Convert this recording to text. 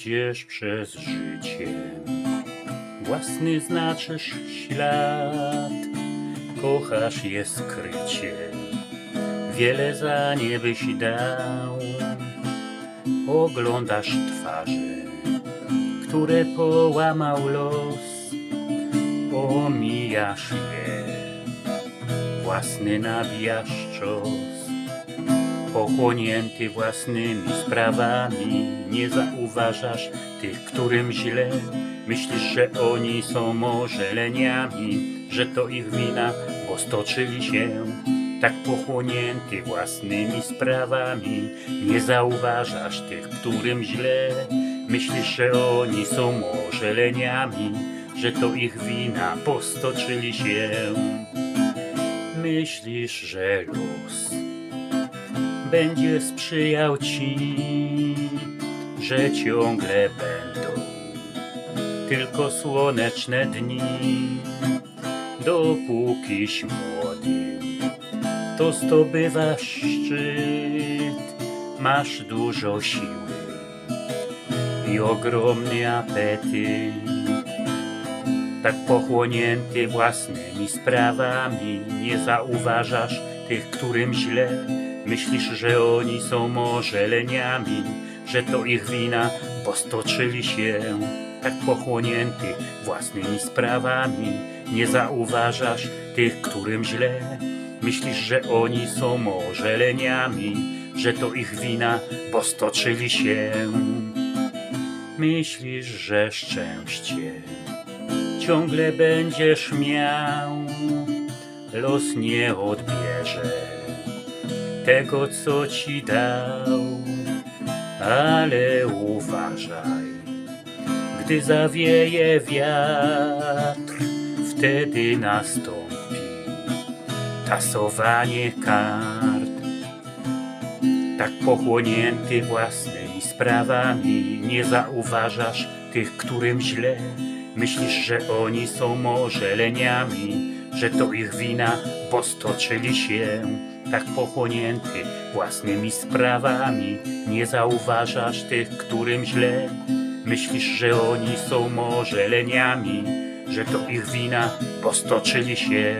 Idziesz przez życie, własny znaczysz ślad, kochasz je skrycie, wiele za nie byś dał. Oglądasz twarze, które połamał los, omijasz je, własny nabijasz czos. Pochłonięty własnymi sprawami, nie zauważasz tych, którym źle. Myślisz, że oni są może leniami, że to ich wina, bo stoczyli się. Tak pochłonięty własnymi sprawami, nie zauważasz tych, którym źle. Myślisz, że oni są może leniami, że to ich wina, bo stoczyli się. Myślisz, że los będzie sprzyjał ci, że ciągle będą tylko słoneczne dni. Dopókiś młody, to zdobywasz szczyt, masz dużo siły i ogromny apetyt. Tak pochłonięty własnymi sprawami, nie zauważasz tych, którym źle. Myślisz, że oni są może leniami, że to ich wina, bo stoczyli się. Tak pochłonięty własnymi sprawami, nie zauważasz tych, którym źle. Myślisz, że oni są może leniami, że to ich wina, bo stoczyli się. Myślisz, że szczęście ciągle będziesz miał, los nie odbierze tego, co ci dał, ale uważaj, gdy zawieje wiatr, wtedy nastąpi tasowanie kart. Tak pochłonięty własnymi sprawami, nie zauważasz tych, którym źle. Myślisz, że oni są może leniami, że to ich wina, bo stoczyli się. Tak pochłonięty własnymi sprawami, nie zauważasz tych, którym źle. Myślisz, że oni są może leniami, że to ich wina, bo stoczyli się.